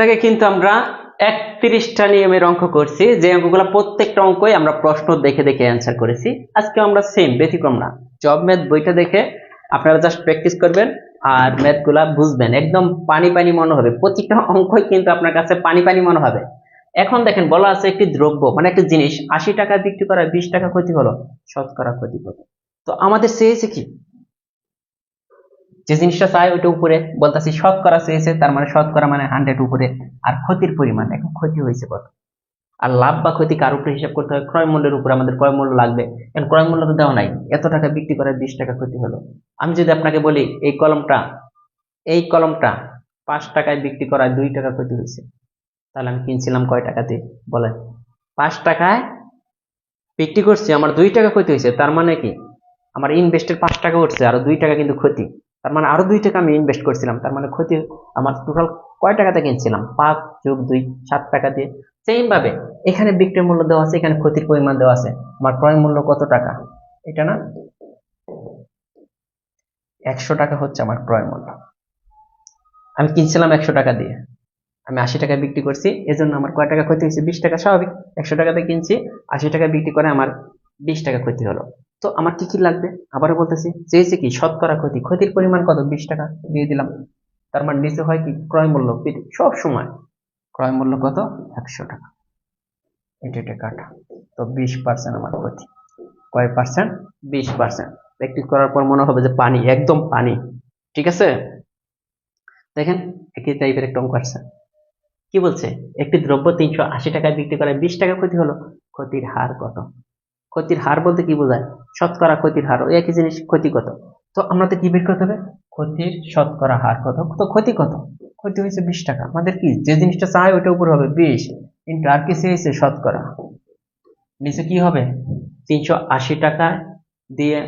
আগে কিন্তু আমরা একত্রিশটা নিয়মের অঙ্ক করছি। যে অঙ্কগুলো প্রত্যেকটা অঙ্কই আমরা প্রশ্ন দেখে দেখে অ্যান্সার করেছি। আজকে আমরা সেম ব্যতিক্রম না। জব ম্যাথ বইটা দেখে আপনারা জাস্ট প্র্যাকটিস করবেন আর ম্যাথগুলা বুঝবেন। একদম পানি পানি মনে হবে। প্রত্যেকটা অঙ্কই কিন্তু আপনার কাছে পানি পানি মনে হবে। এখন দেখেন বলা আছে একটি দ্রব্য মানে একটা জিনিস, আশি টাকা বিক্রি করা, বিশ টাকা ক্ষতি হলো, শতকরা ক্ষতি কত তো আমাদের চেয়েছে কি? যে জিনিসটা চাই ওইটা উপরে বলতেছি শতকরা চেয়েছে, তার মানে শতকরা মানে হান্ড্রেড উপরে। আর ক্ষতির পরিমাণ এখন ক্ষতি হয়েছে কত। আর লাভ বা ক্ষতি কার উপরে হিসাব করতে হয়? ক্রয় মূল্যের উপরে আমাদের ক্রয় মূল্য লাগবে। কারণ ক্রয় মূল্য তো দেওয়া নাই, এত টাকা বিক্রি করে বিশ টাকা ক্ষতি হলো। আমি যদি আপনাকে বলি, এই কলমটা এই কলমটা পাঁচ টাকায় বিক্রি করায় দুই টাকা ক্ষতি হয়েছে, তাহলে আমি কিনছিলাম কয় টাকাতে? বলেন। পাঁচ টাকায় বিক্রি করছি, আমার দুই টাকা ক্ষতি হয়েছে, তার মানে কি? আমার ইনভেস্টের পাঁচ টাকা উঠছে, আর দুই টাকা কিন্তু ক্ষতি। তার মানে আরও দুই টাকা আমি ইনভেস্ট করছিলাম। তার মানে ক্ষতি, আমার টোটাল কয় টাকাতে কিনছিলাম? পাঁচ, যোগ দুই, সাত টাকা দিয়ে। সেম ভাবে, এখানে বিক্রয় মূল্য দেওয়া আছে, এখানে ক্ষতির পরিমাণ দেওয়া আছে। আমার ক্রয় মূল্য কত টাকা? এটা না? একশো টাকা হচ্ছে আমার ক্রয় মূল্য। আমি কিনছিলাম একশো টাকা দিয়ে। আমি আশি টাকা বিক্রি করছি, এজন্য আমার কয় টাকা ক্ষতি হয়েছে? বিশ টাকা, স্বাভাবিক। একশো টাকাতে কিনছি, আশি টাকা বিক্রি করে আমার বিশ টাকা ক্ষতি হলো। তো আমার কি কি লাগবে? আবারও বলতেছি, চেয়েছে কি শতকরা ক্ষতি? ক্ষতির পরিমাণ কত? বিশ টাকা দিয়ে দিলাম। তার মানে নিচে হয় কি? ক্রয় মূল্য সব সময়। ক্রয় মূল্য কত? একশো টাকা। এটা এটা কাটা তো বিশ পার্সেন্ট আমার ক্ষতি। কয় পার্সেন্ট? বিশ পার্সেন্ট। প্র্যাকটিস করার পর মনে হবে যে পানি, একদম পানি। ঠিক আছে? দেখেন, একই টাইপের একটা অঙ্ক আসছে। কি বলছে? একটি দ্রব্য তিনশো আশি টাকায় বিক্রি করে বিশ টাকা ক্ষতি হলো। ক্ষতির হার কত? ক্ষতির হার বলতে কি বোঝায়? শতকরা ক্ষতির হার, ওই একই জিনিস, ক্ষতি কত? তো আমরা তো কি বের করতে হবে? ক্ষতির শতকরা হার কত? তো ক্ষতি কত? ক্ষতি হয়েছে বিশ টাকা। আমাদের কি? যে জিনিসটা চাই ওইটা উপর হবে বিশ ইন্টু আর কি চেয়েছে শতকরা। নিচে কি হবে? তিনশো আশি টাকা দিয়ে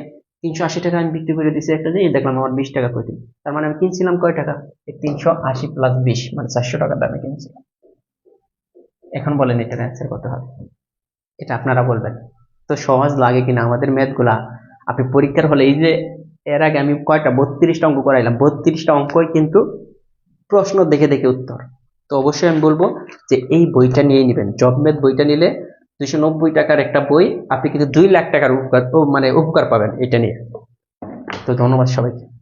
তিনশো আশি টাকা আমি বিক্রি করে দিচ্ছি একটা জিনিস, দেখলাম আমার বিশ টাকা ক্ষতি। তার মানে আমি কিনছিলাম কয় টাকা? তিনশো আশি প্লাস বিশ মানে চারশো টাকা দামে কিনছিলাম এখন বলেন এটার অ্যান্সার কত হবে। এটা আপনারা বলবেন। তো সহজ লাগে কিনা আমাদের ম্যাথগুলা? আপনি পরীক্ষার হলে এই যে এর আগে আমি কয়টা? বত্রিশটা অঙ্ক করাইলাম। বত্রিশটা অঙ্কই কিন্তু প্রশ্ন দেখে দেখে উত্তর। তো অবশ্যই আমি বলব যে এই বইটা নিয়ে নেবেন। জব ম্যাথ বইটা নিলে দুইশো নব্বই টাকার একটা বই, আপনি কিন্তু দুই লাখ টাকার উপকার মানে উপকার পাবেন এটা নিয়ে। তো ধন্যবাদ সবাইকে।